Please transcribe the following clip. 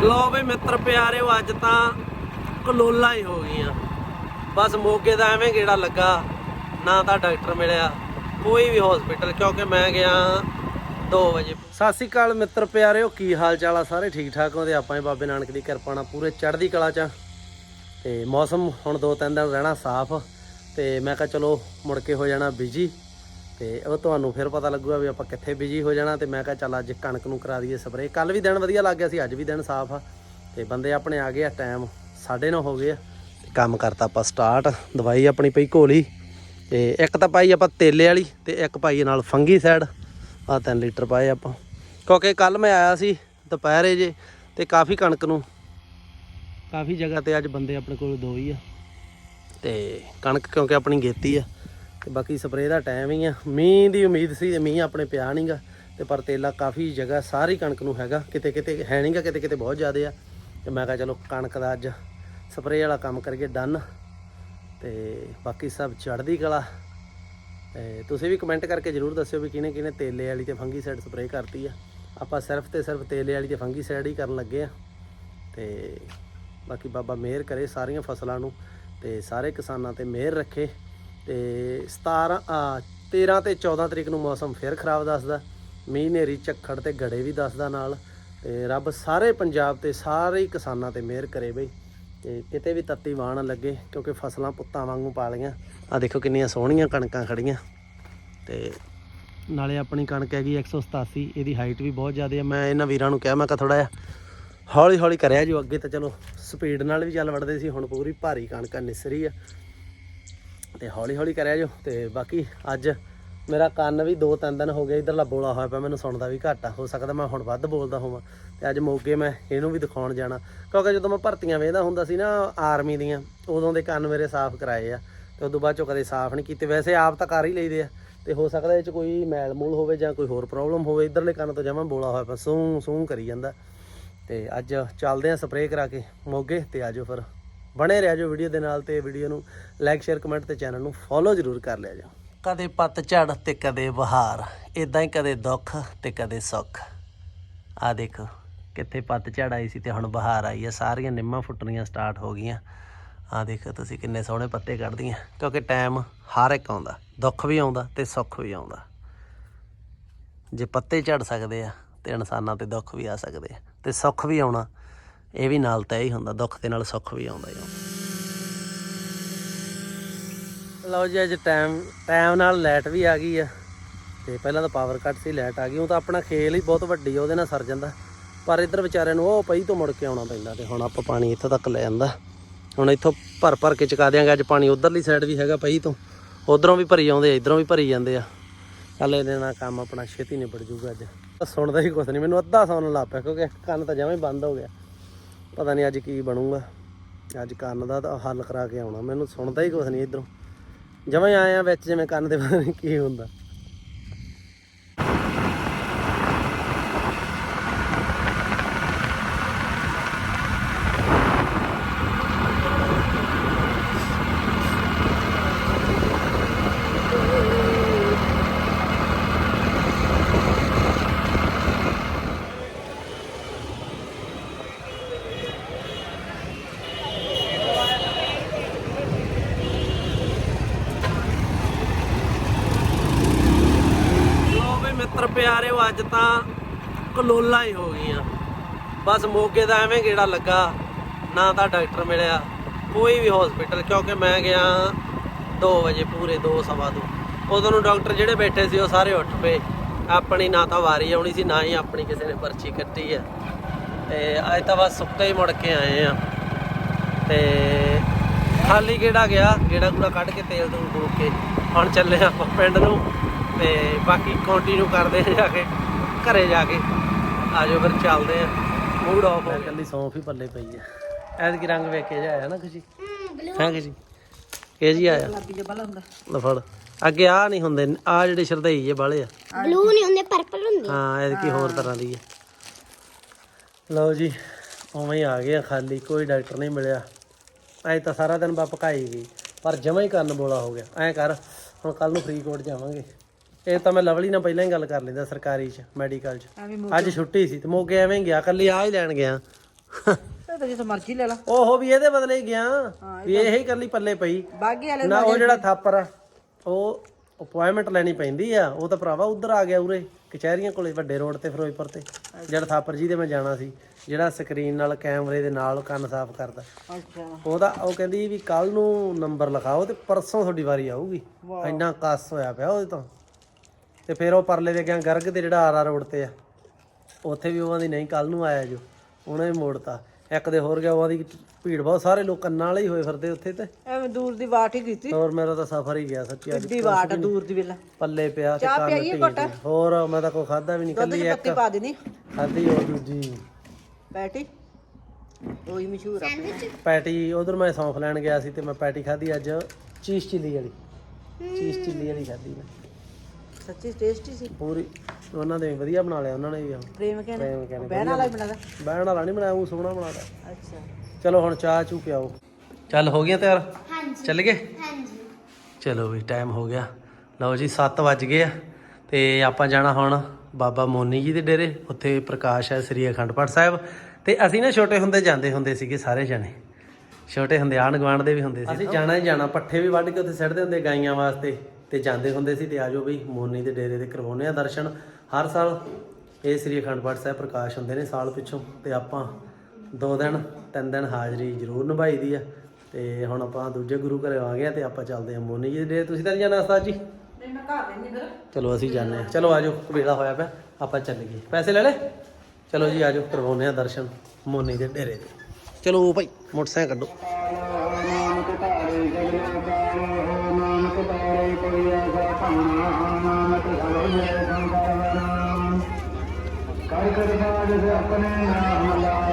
ਲੋ ਵੀ ਮਿੱਤਰ ਪਿਆਰਿਓ, ਅੱਜ ਤਾਂ ਕਲੋਲਾ ਹੀ ਹੋ ਗਈਆਂ। ਬਸ ਮੋਗੇ ਦਾ ਐਵੇਂ ਗੇੜਾ ਲੱਗਾ, ਨਾ ਤਾਂ ਡਾਕਟਰ ਮਿਲਿਆ, ਕੋਈ ਵੀ ਹਸਪੀਟਲ ਕਿਉਂਕਿ ਮੈਂ ਗਿਆ 2 ਵਜੇ। ਸਤਿ ਸ਼੍ਰੀ ਅਕਾਲ ਮਿੱਤਰ ਪਿਆਰਿਓ, ਕੀ ਹਾਲ ਚਾਲ ਆ ਸਾਰੇ? ਠੀਕ ਠਾਕ ਹੋਦੇ ਆਪਾਂ ਹੀ ਬਾਬੇ ਨਾਨਕ ਦੀ ਕਿਰਪਾ ਨਾਲ ਪੂਰੇ ਚੜ੍ਹਦੀ ਕਲਾ ਚ ਆ। ਤੇ ਮੌਸਮ ਹੁਣ ਦੋ ਤਿੰਨ ਦਿਨ ਰਹਿਣਾ ਸਾਫ਼, ਤੇ ਮੈਂ ਕਿਹਾ ਚਲੋ ਮੁੜ ਕੇ ਹੋ ਜਾਣਾ ਬਿਜ਼ੀ ਤੇ ਉਹ ਤੁਹਾਨੂੰ ਫਿਰ ਪਤਾ ਲੱਗੂਗਾ ਵੀ ਆਪਾਂ ਕਿੱਥੇ ਬਿਜ਼ੀ ਹੋ ਜਾਣਾ ਤੇ ਮੈਂ ਕਿਹਾ ਚੱਲ ਅੱਜ ਕਣਕ ਨੂੰ ਕਰਾ ਦਈਏ ਸਪਰੇਅ ਕੱਲ ਵੀ ਦਿਨ ਵਧੀਆ ਲੱਗ ਗਿਆ ਸੀ, ਅੱਜ ਵੀ ਦਿਨ ਸਾਫ਼ ਆ। ਤੇ ਬੰਦੇ ਆਪਣੇ ਆ ਗਏ ਆ ਟਾਈਮ 9:30 ਹੋ ਗਏ ਆ। ਤੇ ਕੰਮ ਕਰਤਾ ਆਪਾਂ ਸਟਾਰਟ ਦਵਾਈ ਆਪਣੀ ਪਈ ਘੋਲੀ। ਤੇ ਇੱਕ ਤਾਂ ਪਾਈ ਆਪਾਂ ਤੇਲੇ ਵਾਲੀ ਤੇ ਇੱਕ ਪਾਈ ਨਾਲ ਫੰਗੀ ਸਾਈਡ ਆ 3 ਲੀਟਰ ਪਾਏ ਆਪਾਂ। ਕਿਉਂਕਿ ਕੱਲ ਮੈਂ ਆਇਆ ਸੀ ਦੁਪਹਿਰੇ ਜੇ ਤੇ ਕਾਫੀ ਕਣਕ ਨੂੰ ਕਾਫੀ ਜਗ੍ਹਾ ਤੇ ਅੱਜ ਬੰਦੇ ਆਪਣੇ ਕੋਲ ਦੋ ਹੀ ਆ। ਤੇ ਕਣਕ ਕਿਉਂਕਿ ਆਪਣੀ ਗੇਤੀ ਆ। ਤੇ ਬਾਕੀ ਸਪਰੇਅ ਦਾ ਟਾਈਮ ਹੀ ਆ। ਮੀਂਹ ਦੀ ਉਮੀਦ ਸੀ ਤੇ ਮੀਂਹ ਆਪਣੇ ਪਿਆ ਨਹੀਂਗਾ ਤੇ ਪਰ ਤੇਲਾ ਕਾਫੀ ਜਗ੍ਹਾ ਸਾਰੀ ਕਣਕ ਨੂੰ ਹੈਗਾ। ਕਿਤੇ ਕਿਤੇ ਹੈ ਨਹੀਂਗਾ ਕਿਤੇ ਕਿਤੇ ਬਹੁਤ ਜ਼ਿਆਦਾ ਆ। ਤੇ ਮੈਂ ਕਿਹਾ ਚਲੋ ਕਣਕ ਦਾ ਅੱਜ ਸਪਰੇਅ ਵਾਲਾ ਕੰਮ ਕਰੀਏ ਡਨ। ਤੇ ਬਾਕੀ ਸਭ ਚੜ੍ਹਦੀ ਕਲਾ। ਤੇ ਤੁਸੀਂ ਵੀ ਕਮੈਂਟ ਕਰਕੇ ਜਰੂਰ ਦੱਸਿਓ ਵੀ ਕਿਹਨੇ ਕਿਹਨੇ ਤੇਲੇ ਵਾਲੀ ਤੇ ਫੰਗੀ ਸਾਈਡ ਸਪਰੇਅ ਕਰਤੀ ਆ। ਆਪਾਂ ਸਿਰਫ ਤੇ ਸਿਰਫ ਤੇਲੇ ਵਾਲੀ ਤੇ ਫੰਗੀ ਸਾਈਡ ਹੀ ਕਰਨ ਲੱਗੇ ਆ। ਤੇ ਬਾਕੀ ਬਾਬਾ ਮਿਹਰ ਕਰੇ ਸਾਰੀਆਂ ਫਸਲਾਂ ਨੂੰ ਤੇ ਸਾਰੇ ਕਿਸਾਨਾਂ ਤੇ ਮਿਹਰ ਰੱਖੇ। ਤੇ 17 ਆ 13 ਤੇ 14 ਤਰੀਕ ਨੂੰ ਮੌਸਮ ਫਿਰ ਖਰਾਬ ਦੱਸਦਾ। ਮੀਂਹ ਨੇਰੀ ਝੱਖੜ ਤੇ ਗੜੇ ਵੀ ਦੱਸਦਾ ਨਾਲ। ਤੇ ਰੱਬ ਸਾਰੇ ਪੰਜਾਬ ਤੇ ਸਾਰੇ ਕਿਸਾਨਾਂ ਤੇ ਮਿਹਰ ਕਰੇ ਬਈ। ਤੇ ਕਿਤੇ ਵੀ ਤੱਤੀ ਵਾਹ ਲੱਗੇ, ਕਿਉਂਕਿ ਫਸਲਾਂ ਪੁੱਤਾਂ ਵਾਂਗੂ ਪਾ ਲਈਆਂ। ਆ ਦੇਖੋ ਕਿੰਨੀਆਂ ਸੋਹਣੀਆਂ ਕਣਕਾਂ ਖੜੀਆਂ ਤੇ ਨਾਲੇ ਆਪਣੀ ਕਣਕ ਹੈਗੀ 187 ਇਹਦੀ ਹਾਈਟ ਵੀ ਬਹੁਤ ਜ਼ਿਆਦਾ ਹੈ ਮੈਂ ਇਹਨਾਂ ਵੀਰਾਂ ਨੂੰ ਕਿਹਾ, ਮੈਂ ਕਿਹਾ ਥੋੜਾ ਜਿਹਾ ਹੌਲੀ ਹੌਲੀ ਕਰਿਆ ਜੋ ਅੱਗੇ ਤਾਂ ਚਲੋ ਸਪੀਡ ਨਾਲ ਵੀ ਚੱਲ ਵੜਦੇ ਸੀ, ਹੁਣ ਪੂਰੀ ਭਾਰੀ ਕਣਕ ਨਿਸਰੀ ਆ। ਤੇ ਹੌਲੀ ਹੌਲੀ ਕਰਿਆ ਜੋ। ਤੇ ਬਾਕੀ ਅੱਜ ਮੇਰਾ ਕੰਨ ਵੀ ਦੋ ਤਿੰਨ ਦਿਨ ਹੋ ਗਏ ਇਧਰਲਾ ਬੋਲਾ ਹੋਇਆ ਪਿਆ, ਮੈਨੂੰ ਸੁਣਦਾ ਵੀ ਘੱਟ। ਆ ਹੋ ਸਕਦਾ ਮੈਂ ਹੁਣ ਵੱਧ ਬੋਲਦਾ ਹੋਵਾਂ। ਤੇ ਅੱਜ ਮੋਗੇ ਮੈਂ ਇਹਨੂੰ ਵੀ ਦਿਖਾਉਣ ਜਾਣਾ। ਕਿਉਂਕਿ ਜਦੋਂ ਮੈਂ ਭਰਤੀਆਂ ਵੇਖਦਾ ਹੁੰਦਾ ਸੀ ਨਾ ਆਰਮੀ ਦੀਆਂ, ਉਦੋਂ ਦੇ ਕੰਨ ਮੇਰੇ ਸਾਫ਼ ਕਰਾਏ ਆ। ਤੇ ਉਦੋਂ ਬਾਅਦ ਚੋਂ ਕਦੇ ਸਾਫ਼ ਨਹੀਂ ਕੀਤੇ। ਵੈਸੇ ਆਪ ਤਾਂ ਕਰ ਹੀ ਲਈਦੇ ਆ। ਤੇ ਹੋ ਸਕਦਾ ਇਹ ਚ ਕੋਈ ਮੈਲ ਮੂਲ ਹੋਵੇ ਜਾਂ ਕੋਈ ਹੋਰ ਪ੍ਰੋਬਲਮ ਹੋਵੇ, ਇਧਰਲੇ ਕੰਨ ਤੋਂ ਜਮਾਂ ਬੋਲਾ ਹੋਇਆ ਪਿਆ ਸੂੰ ਸੂੰ ਕਰੀ ਜਾਂਦਾ। ਤੇ ਅੱਜ ਚੱਲਦੇ ਆ ਸਪਰੇਅ ਕਰਾ ਕੇ ਮੋਗੇ, ਤੇ ਆਜੋ ਫਿਰ। ਬਣੇ ਰਹਿ ਜਾਓ ਵੀਡੀਓ ਦੇ ਨਾਲ ਤੇ ਵੀਡੀਓ ਨੂੰ ਲਾਈਕ ਸ਼ੇਅਰ ਕਮੈਂਟ ਤੇ ਚੈਨਲ ਨੂੰ ਫੋਲੋ ਜ਼ਰੂਰ ਕਰ ਲਿਆ ਜਾਓ। ਕਦੇ ਪੱਤ ਝੜ ਤੇ ਕਦੇ ਬਹਾਰ ਇਦਾਂ ਹੀ ਕਦੇ ਦੁੱਖ ਤੇ ਕਦੇ ਸੁੱਖ। ਆ ਦੇਖੋ, ਕਿੱਥੇ ਪੱਤਝੜ ਆਈ ਸੀ ਤੇ ਹੁਣ ਬਹਾਰ ਆਈ ਆ, ਸਾਰੀਆਂ ਨਿੰਮਾਂ ਫੁੱਟਣੀਆਂ ਸਟਾਰਟ ਹੋ ਗਈਆਂ। ਆ ਦੇਖੋ ਤੁਸੀਂ ਕਿੰਨੇ ਸੋਹਣੇ ਪੱਤੇ ਕੱਢਦੀਆਂ, ਕਿਉਂਕਿ ਟਾਈਮ ਹਰ ਇੱਕ ਆਉਂਦਾ, ਦੁੱਖ ਵੀ ਆਉਂਦਾ ਤੇ ਸੁੱਖ ਵੀ ਆਉਂਦਾ। ਜੇ ਪੱਤੇ ਝੜ ਸਕਦੇ ਆ, ਤੇ ਇਨਸਾਨਾਂ ਤੇ ਦੁੱਖ ਵੀ ਆ ਸਕਦੇ ਆ, ਤੇ ਸੁੱਖ ਵੀ ਆਉਣਾ। ਇਹ ਵੀ ਨਾਲ ਤੈਅ ਹੀ ਹੁੰਦਾ, ਦੁੱਖ ਦੇ ਨਾਲ ਸੁੱਖ ਵੀ ਆਉਂਦਾ ਹੀ ਲਓ ਜੀ, ਅੱਜ ਟਾਈਮ ਟਾਈਮ ਨਾਲ ਲਾਈਟ ਵੀ ਆ ਗਈ ਆ। ਤੇ ਪਹਿਲਾਂ ਤਾਂ ਪਾਵਰ ਕੱਟ ਸੀ ਲਾਈਟ ਆ ਗਈ। ਉਹ ਤਾਂ ਆਪਣਾ ਖੇਲ ਹੀ ਬਹੁਤ ਵੱਡੀ ਆ, ਉਹਦੇ ਨਾਲ ਸਰ ਜਾਂਦਾ। ਪਰ ਇੱਧਰ ਵਿਚਾਰਿਆਂ ਨੂੰ, ਉਹ ਪਈ ਤੋਂ ਮੁੜ ਕੇ ਆਉਣਾ ਪੈਂਦਾ ਤੇ ਹੁਣ ਆਪਾਂ ਪਾਣੀ ਇੱਥੋਂ ਤੱਕ ਲੈ ਜਾਂਦਾ ਹੁਣ ਇੱਥੋਂ ਭਰ ਭਰ ਕੇ ਚੁਕਾ ਦਿਆਂਗੇ, ਅੱਜ ਪਾਣੀ ਉਧਰਲੀ ਸਾਈਡ ਵੀ ਹੈਗਾ ਪਈ ਤੋਂ। ਉਧਰੋਂ ਵੀ ਭਰੀ ਆਉਂਦੇ ਆ, ਇਧਰੋਂ ਵੀ ਭਰੀ ਜਾਂਦੇ ਆ। ਚੱਲ ਇਹਦੇ ਨਾਲ ਕੰਮ ਆਪਣਾ ਛੇਤੀ ਨਿਬੜ ਜੂਗਾ ਅੱਜ। ਸੁਣਦਾ ਹੀ ਕੁਛ ਨਹੀਂ ਮੈਨੂੰ ਅੱਧਾ ਸੁਣਨ ਲੱਗ ਪਿਆ, ਕਿਉਂਕਿ ਕੰਨ ਤਾਂ ਜਮਾਂ ਹੀ ਬੰਦ ਹੋ ਗਿਆ। ਪਤਾ ਨਹੀਂ ਅੱਜ ਕੀ ਬਣੂਗਾ। ਅੱਜ ਕੰਨ ਦਾ ਤਾਂ ਹੱਲ ਕਰਾ ਕੇ ਆਉਣਾ। ਮੈਨੂੰ ਸੁਣਦਾ ਹੀ ਕੁਛ ਨਹੀਂ ਇਧਰੋਂ। ਜਮਾਂ ਹੀ ਆਏ ਆ ਵਿੱਚ, ਜਿਵੇਂ ਕੰਨ ਦੇ, ਪਤਾ ਨਹੀਂ ਕੀ ਹੁੰਦਾ ਲੋ ਵੀ ਮਿੱਤਰ ਪਿਆਰਿਓ ਅੱਜ ਤਾਂ ਕਲੋਲਾ ਹੀ ਹੋ ਗਈਆਂ। ਬਸ ਮੋਗੇ ਦਾ ਐਵੇਂ ਗੇੜਾ ਲੱਗਾ, ਨਾ ਤਾਂ ਡਾਕਟਰ ਮਿਲਿਆ, ਕੋਈ ਵੀ ਹਸਪੀਟਲ ਕਿਉਂਕਿ ਮੈਂ ਗਿਆ 2 ਵਜੇ ਪੂਰੇ 2 ਸਵਾ ਦੋ। ਉਦੋਂ ਨੂੰ ਡਾਕਟਰ ਜਿਹੜੇ ਬੈਠੇ ਸੀ, ਉਹ ਸਾਰੇ ਉੱਠ ਪਏ। ਆਪਣੀ ਨਾ ਤਾਂ ਵਾਰੀ ਆਉਣੀ ਸੀ, ਨਾ ਹੀ ਆਪਣੀ ਕਿਸੇ ਨੇ ਪਰਚੀ ਕੱਟੀ ਆ। ਤੇ ਅੱਜ ਤਾਂ ਬਸ ਸੁੱਕੇ ਹੀ ਮੁੜ ਕੇ ਆਏ ਆ। ਤੇ ਖਾਲੀ ਗੇੜਾ ਗਿਆ, ਗੇੜਾ ਗੂੜਾ ਕੱਢ ਕੇ ਤੇਲ ਤੂਲ ਫੂਕ ਕੇ ਹੁਣ ਚੱਲੇ ਆਪਾਂ ਪਿੰਡ ਨੂੰ। ਤੇ ਬਾਕੀ ਕੰਟੀਨਿਊ ਕਰਦੇ ਆ ਜਾ ਕੇ ਘਰੇ ਜਾ ਕੇ। ਆਜੋ ਫਿਰ ਚੱਲਦੇ ਆ। ਮੂਡ ਆਫ ਹੋ ਗਿਆ। ਕੱਲੀ ਸੌਂਫ ਹੀ ਪੱਲੇ ਪਈ ਆ। ਐਤਕੀ ਰੰਗ ਵੇਖ ਕੇ ਜਾਇਆ ਨਾ ਖੁਸ਼ੀ। ਹੈ ਖੁਸ਼ੀ? ਇਹ ਜੀ ਆਇਆ। ਲੈ ਫੜ। ਅੱਗੇ ਆ ਨਹੀਂ ਹੁੰਦੇ ਆ ਜਿਹੜੇ ਸ਼ਰਦਈ ਜੇ ਬਾਲੇ ਆ। ਬਲੂ ਨਹੀਂ ਹੁੰਦੇ ਪਰਪਲ ਹੁੰਦੇ। ਹਾਂ ਐਤਕੀ ਹੋਰ ਤਰ੍ਹਾਂ ਦੀ ਹੈ ਲਓ ਜੀ ਉਵੇਂ ਹੀ ਆ ਗਏ ਆ ਖਾਲੀ ਕੋਈ ਡਾਕਟਰ ਨਹੀਂ ਮਿਲਿਆ। ਐ ਤਾਂ ਸਾਰਾ ਦਿਨ ਬਾ ਪਕਾਈ ਗਈ ਪਰ ਜਮਾ ਹੀ ਕੰਨ ਬੋਲਾ ਹੋ ਗਿਆ। ਐ ਕਰ ਹੁਣ ਕੱਲ ਨੂੰ ਫਰੀਦਕੋਟ ਜਾਵਾਂਗੇ। ਇਹ ਤਾਂ ਮੈਂ ਲਵਲੀ ਨਾਲ ਪਹਿਲਾਂ ਹੀ ਗੱਲ ਕਰ ਲੈਂਦਾ ਸਰਕਾਰੀ ਚ ਮੈਡੀਕਲ ਚ। ਅੱਜ ਛੁੱਟੀ ਸੀ ਤੇ ਮੋਗੇ ਐਵੇਂ ਗਿਆ ਕੱਲੀ ਆ ਹੀ ਲੈਣ ਗਿਆ। ਤਾਂ ਜਿੱਥੇ ਮਰਜ਼ੀ ਲੈ ਲਾ। ਓਹੋ ਵੀ ਇਹਦੇ ਬਦਲੇ ਹੀ ਗਿਆ ਵੀ ਇਹ ਹੀ ਕੱਲੀ ਪੱਲੇ ਪਈ। ਬਾਗੀ ਵਾਲੇ ਨਾ ਉਹ ਜਿਹੜਾ ਥਾਪਰ ਆ ਉਹ ਅਪਾਇੰਟਮੈਂਟ ਲੈਣੀ ਪੈਂਦੀ ਆ ਉਹ ਤਾਂ ਭਰਾਵਾ ਉਧਰ ਆ ਗਿਆ ਉਰੇ ਕਚਹਿਰੀਆਂ ਕੋਲੇ ਵੱਡੇ ਰੋਡ ਤੇ ਫਿਰੋਜ਼ਪੁਰ ਤੇ। ਜਿਹੜਾ ਥਾਪਰ ਜੀ ਦੇ ਮੈਂ ਜਾਣਾ ਸੀ ਜਿਹੜਾ ਸਕਰੀਨ ਨਾਲ ਕੈਮਰੇ ਦੇ ਨਾਲ ਕੰਨ ਸਾਫ਼ ਕਰਦਾ। ਅੱਛਾ। ਉਹਦਾ ਉਹ ਕਹਿੰਦੀ ਵੀ ਕੱਲ ਨੂੰ ਨੰਬਰ ਲਿਖਾਓ ਤੇ ਪਰਸੋਂ ਤੁਹਾਡੀ ਵਾਰੀ ਆਊਗੀ। ਇੰਨਾ ਕਸ ਹੋਇਆ ਪਿਆ ਉਹਦੇ ਤੋਂ। ਤੇ ਫਿਰ ਉਹ ਪਰਲੇ ਦੇ ਗਿਆ ਗਰਗ ਤੇ ਜਿਹੜਾ ਆਰਾ ਰੋਡ ਤੇ ਆ ਉੱਥੇ ਵੀ ਉਹਨਾਂ ਦੀ ਨਹੀਂ ਕੱਲ ਨੂੰ ਆਇਆ ਜੋ ਉਹਨੇ ਵੀ ਮੋੜਤਾ। ਇੱਕ ਦੇ ਹੋਰ ਗਿਆ ਉਹਨਾਂ ਦੀ ਭੀੜ ਬਹੁਤ ਸਾਰੇ ਲੋਕ ਕੰਨਾਂ ਵਾਲੇ ਹੀ ਹੋਏ ਫਿਰਦੇ ਉੱਥੇ ਤੇ। ਐਵੇਂ ਦੂਰ ਦੀ ਬਾਟ ਹੀ ਕੀਤੀ। ਹੋਰ ਮੇਰਾ ਤਾਂ ਸਫ਼ਰ ਹੀ ਗਿਆ ਸੱਚੀ ਅੱਜ ਬਾਟ ਆ ਦੂਰ ਦੀ ਵੇਲਾ। ਪੱਲੇ ਪਿਆ ਤੇ ਚਾਹ ਕੰਨ ਪਿਆਈਏ ਘੁੱਟ? ਹੋਰ ਮੈਂ ਤਾਂ ਕੋਈ ਖਾਦਾ ਵੀ ਨਹੀਂ ਦੁੱਧ ਕੱਲੀ ਇੱਕ ਪੱਤੀ ਪਾ ਦੇਣੀ। ਖਾਦੀ ਉਹ ਦੂਜੀ। ਪੈਟੀ? ਉਹੀ ਮਸ਼ਹੂਰ ਆ ਪੈਟੀ ਉਧਰ ਮੈਂ ਸੌਂਫ ਲੈਣ ਗਿਆ ਸੀ ਤੇ ਮੈਂ ਪੈਟੀ ਖਾਦੀ ਅੱਜ ਚੀਜ਼ ਚਿੱਲੀ ਵਾਲੀ। ਚੀਜ਼ ਚਿੱਲੀ ਵਾਲੀ ਖਾਦੀ ਮੈਂ। ਸੱਚੀ ਟੇਸਟੀ ਸੀ। ਪੂਰੀ ਉਹਨਾਂ ਦੇ ਵਧੀਆ ਬਣਾ ਲਿਆ ਉਹਨਾਂ ਨੇ ਵੀ ਪ੍ਰੇਮ ਕਹਿੰਦੇ ਪ੍ਰੇਮ ਕਹਿੰਦੇ ਬਹਿਣ ਵਾਲਾ ਹੀ ਬਣਾਦਾ। ਬਹਿਣ ਵਾਲਾ ਨਹੀਂ ਬਣਾਇਆ ਉਹ ਸੋਹਣਾ ਬਣਾਦਾ। ਅੱਛਾ। ਚਲੋ ਹੁਣ ਚਾਹ ਚੂ ਪਿਆਓ। ਚੱਲ ਹੋ ਗਿਆ ਤਿਆਰ? ਹਾਂਜੀ। ਚੱਲ ਗਏ? ਹਾਂਜੀ। ਚਲੋ ਵੀ ਟਾਈਮ ਹੋ ਗਿਆ। ਲਓ ਜੀ 7 ਵੱਜ ਗਏ ਆ ਤੇ ਆਪਾਂ ਜਾਣਾ ਹੁਣ ਬਾਬਾ ਮੋਨੀ ਜੀ ਦੇ ਡੇਰੇ। ਉੱਥੇ ਪ੍ਰਕਾਸ਼ ਹੈ ਸ੍ਰੀ ਅਖੰਡ ਪਾਠ ਸਾਹਿਬ। ਤੇ ਅਸੀਂ ਨਾ ਛੋਟੇ ਹੁੰਦੇ ਜਾਂਦੇ ਹੁੰਦੇ ਸੀਗੇ ਸਾਰੇ ਜਣੇ। ਛੋਟੇ ਹੁੰਦੇ ਆਣ ਗਵਾਂਡ ਦੇ ਵੀ ਹੁੰਦੇ ਸੀ। ਅਸੀਂ ਜਾਣਾ ਹੀ ਜਾਣਾ ਪੱਠੇ ਵੀ ਵੱਢ ਕੇ ਉੱਥੇ ਸਿੱਟਦੇ ਹੁੰਦੇ ਗਾਈਆਂ ਵਾਸਤੇ। ਤੇ ਜਾਂਦੇ ਹੁੰਦੇ ਸੀ ਤੇ ਆਜੋ ਬਈ ਮੋਨੀ ਦੇ ਡੇਰੇ ਦੇ ਕਰਵਾਉਂਦੇ ਆ ਦਰਸ਼ਨ। ਹਰ ਸਾਲ ਇਹ ਸ੍ਰੀ ਅਖੰਡ ਪਾਠ ਸਾਹਿਬ ਪ੍ਰਕਾਸ਼ ਹੁੰਦੇ ਨੇ ਸਾਲ ਪਿੱਛੋਂ ਤੇ ਆਪਾਂ ਦੋ ਦਿਨ ਤਿੰਨ ਦਿਨ ਹਾਜ਼ਰੀ ਜ਼ਰੂਰ ਨਿਭਾਈ ਦੀ ਆ। ਤੇ ਹੁਣ ਆਪਾਂ ਦੂਜੇ ਗੁਰੂ ਘਰੇ ਆ ਗਏ ਆ ਤੇ ਆਪਾਂ ਚੱਲਦੇ ਆ ਮੋਨੀ ਜੀ ਦੇ ਡੇਰੇ। ਤੁਸੀਂ ਤਾਂ ਨਹੀਂ ਜਾਣਾ ਉਸਤਾਦ ਜੀ? ਨਹੀਂ ਮੈਂ ਘਰ ਰਹਿੰਦੀ ਫਿਰ। ਚਲੋ ਅਸੀਂ ਜਾਂਦੇ ਹਾਂ ਚਲੋ ਆਜੋ ਵੇਲਾ ਹੋਇਆ ਪਿਆ ਆਪਾਂ ਚੱਲੀਏ ਪੈਸੇ ਲੈ ਲੈ? ਚਲੋ ਜੀ ਆਜੋ ਕਰਵਾਉਂਦੇ ਆ ਦਰਸ਼ਨ ਮੋਨੀ ਦੇ ਡੇਰੇ ਦੇ ਚਲੋ ਭਾਈ ਮੋਟਰਸਾਈਕਲ ਕੱਢੋ ਨਾਨਕ ਧਾਰੇ ਜਗਨਾ ਕਾਲ ਹੋ ਨਾਨਕ ਧਾਰੇ ਕਰਿਆ ਸਾ ਭਾਣਾ ਨਾਨਕ ਸਭੇ ਸੰਸਾਰ